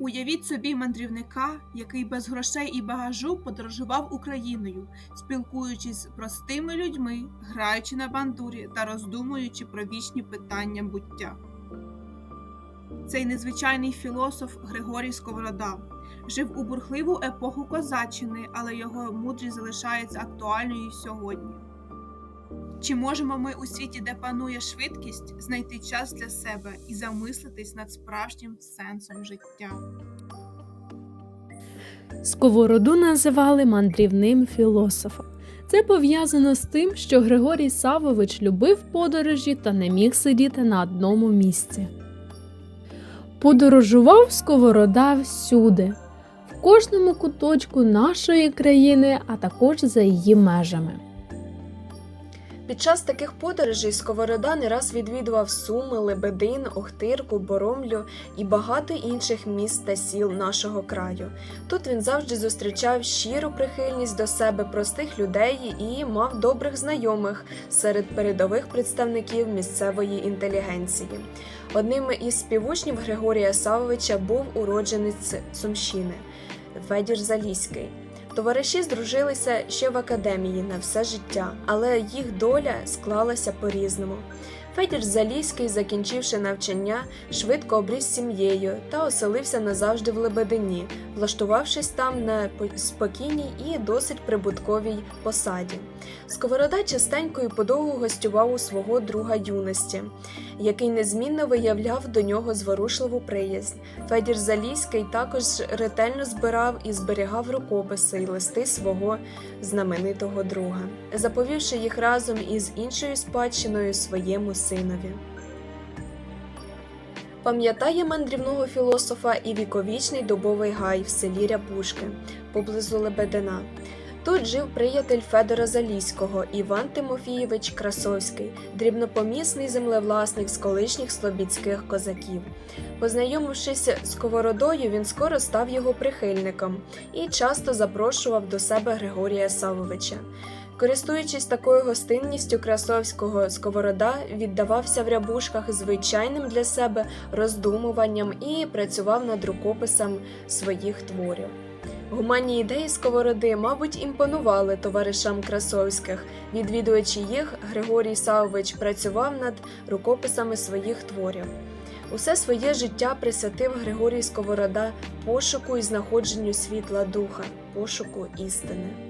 Уявіть собі мандрівника, який без грошей і багажу подорожував Україною, спілкуючись з простими людьми, граючи на бандурі та роздумуючи про вічні питання буття. Цей незвичайний філософ Григорій Сковорода жив у бурхливу епоху козаччини, але його мудрість залишається актуальною сьогодні. Чи можемо ми у світі, де панує швидкість, знайти час для себе і замислитись над справжнім сенсом життя? Сковороду називали мандрівним філософом. Це пов'язано з тим, що Григорій Савович любив подорожі та не міг сидіти на одному місці. Подорожував Сковорода всюди, в кожному куточку нашої країни, а також за її межами. Під час таких подорожей Сковорода не раз відвідував Суми, Лебедин, Охтирку, Боромлю і багато інших міст та сіл нашого краю. Тут він завжди зустрічав щиру прихильність до себе простих людей і мав добрих знайомих серед передових представників місцевої інтелігенції. Одним із співучнів Григорія Савовича був уродженець Сумщини Федір Заліський. Товариші здружилися ще в академії на все життя, але їх доля склалася по-різному. Федір Заліський, закінчивши навчання, швидко обріз сім'єю та оселився назавжди в Лебедині, влаштувавшись там на спокійній і досить прибутковій посаді. Сковорода частенько і подовго гостював у свого друга юності, який незмінно виявляв до нього зворушливу приязнь. Федір Заліський також ретельно збирав і зберігав рукописи й листи свого знаменитого друга, заповівши їх разом із іншою спадщиною своєму синові. Пам'ятає мандрівного філософа і віковічний дубовий гай в селі Рябушки поблизу Лебедина. Тут жив приятель Федора Заліського Іван Тимофійович Красовський, дрібнопомісний землевласник з колишніх слобідських козаків. Познайомившись з Сковородою, він скоро став його прихильником і часто запрошував до себе Григорія Савовича. Користуючись такою гостинністю Красовського, Сковорода віддавався в рябушках звичайним для себе роздумуванням і працював над рукописом своїх творів. Гуманні ідеї Сковороди, мабуть, імпонували товаришам Красовських. Відвідуючи їх, Григорій Савович працював над рукописами своїх творів. Усе своє життя присвятив Григорій Сковорода пошуку і знаходженню світла духа, пошуку істини.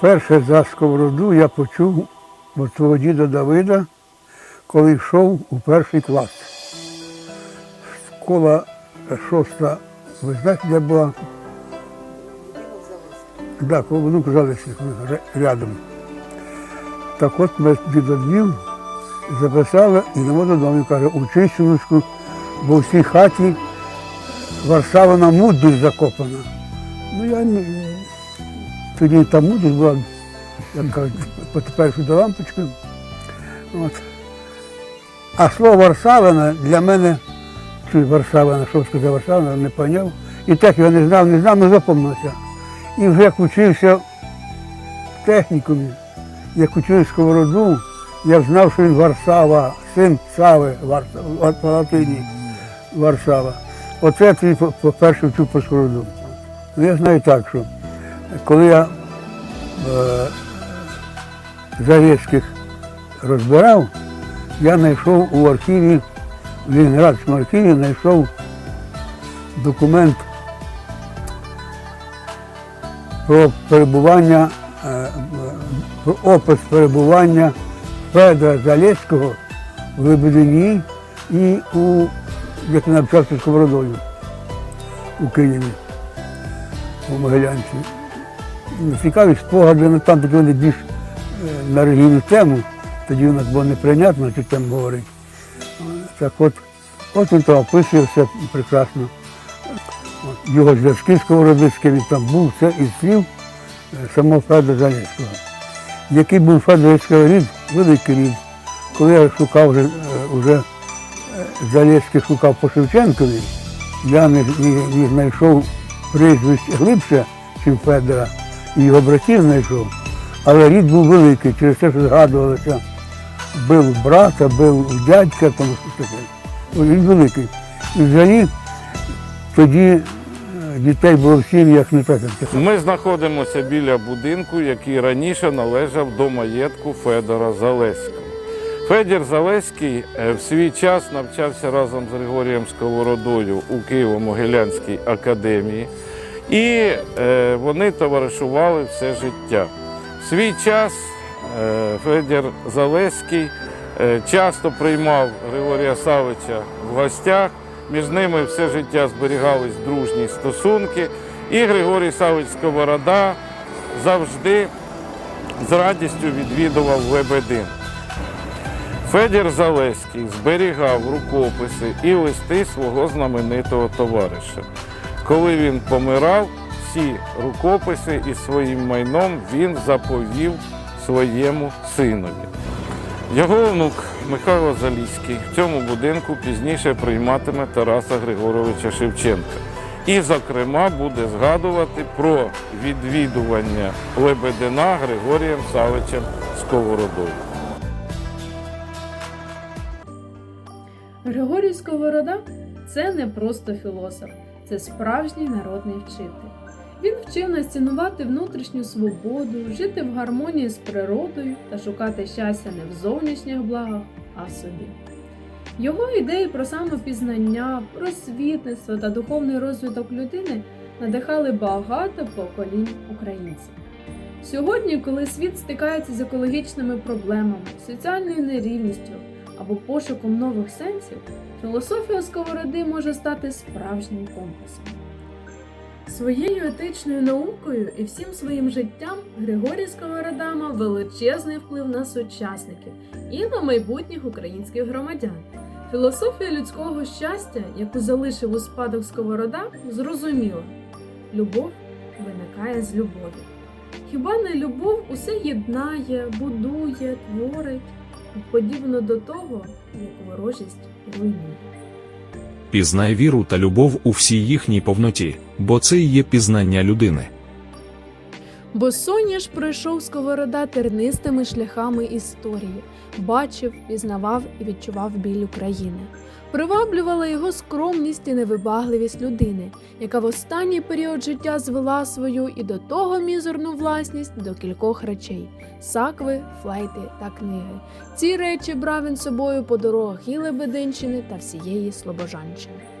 Перше за сковороду я почув від свого діда Давида, коли йшов у перший клас. Школа шоста, ви знаєте, де була? Так, да, внук Залесних, рядом. Так от ми дідо двів записали і йдемо додому. Каже, учись, синочку, бо в цій хаті Варшава на мудрість закопана. Ну я тоді та мудрість була, як кажуть, по до лампочки. От. А слово Варшавина для мене, чи Варшавина, що сказав Варшавина, не поняв. І так його не знав, не знав, але запомнився. І вже як учився в технікумі, як учив сковороду, я знав, що він Варшава, син Сави Варшава, по латині Варшава. Оце я по- по-перше вчив по сковороду. Ну, я знаю так, що коли я е, розбирав, я знайшов у архіві, в Лінградському архіві знайшов документ про перебування, е, про опис перебування Федора Залецького в Лебедині і у, як навчався сковородою у Києві у Могилянці. Цікаві спогади, ну там такі вони більш е, на релігійну тему, тоді у нас було неприйнятно цю тему говорити. Так от, от він там описує все прекрасно. От, Його зв'язки з Сковородицьким, він там був, це із слів е, самого Федора Залєцького. Який був Федорівський рід, великий рід. Коли я шукав вже, вже е, Залєцький шукав по Шевченкові, я не, не, не знайшов прізвище глибше, ніж Федора, і його братів знайшов. Але рід був великий, через те, що згадувалося, бив брата, бив дядька, там щось таке. Рід великий. І взагалі тоді е, дітей було в сім'ях не так. Ми знаходимося біля будинку, який раніше належав до маєтку Федора Залеського. Федір Залеський е, в свій час навчався разом з Григорієм Сковородою у Києво-Могилянській академії, і е, вони товаришували все життя. В свій час е, Федір Залеський е, часто приймав Григорія Савича в гостях. Між ними все життя зберігались дружні стосунки. І Григорій Савич Сковорода завжди з радістю відвідував Лебедин. Федір Залеський зберігав рукописи і листи свого знаменитого товариша. Коли він помирав, всі рукописи із своїм майном він заповів своєму синові. Його онук Михайло Заліський в цьому будинку пізніше прийматиме Тараса Григоровича Шевченка. І, зокрема, буде згадувати про відвідування Лебедина Григорієм Савичем Сковородою. Григорій Сковорода це не просто філософ, це справжній народний вчитель. Він вчив нас цінувати внутрішню свободу, жити в гармонії з природою та шукати щастя не в зовнішніх благах, а в собі. Його ідеї про самопізнання, просвітництво та духовний розвиток людини надихали багато поколінь українців. Сьогодні, коли світ стикається з екологічними проблемами, соціальною нерівністю або пошуком нових сенсів, філософія сковороди може стати справжнім компасом. Своєю етичною наукою і всім своїм життям Григорій Сковорода мав величезний вплив на сучасників і на майбутніх українських громадян. Філософія людського щастя, яку залишив у спадок Сковорода, зрозуміла любов виникає з любові. Хіба не любов усе єднає, будує, творить, подібно до того, як ворожість руйнує. Пізнай віру та любов у всій їхній повноті, бо це і є пізнання людини. Бо Соняш пройшов сковорода тернистими шляхами історії, бачив, пізнавав і відчував біль України. Приваблювала його скромність і невибагливість людини, яка в останній період життя звела свою і до того мізерну власність до кількох речей сакви, флейти та книги. Ці речі брав він собою по дорогах і Лебединщини та всієї Слобожанщини.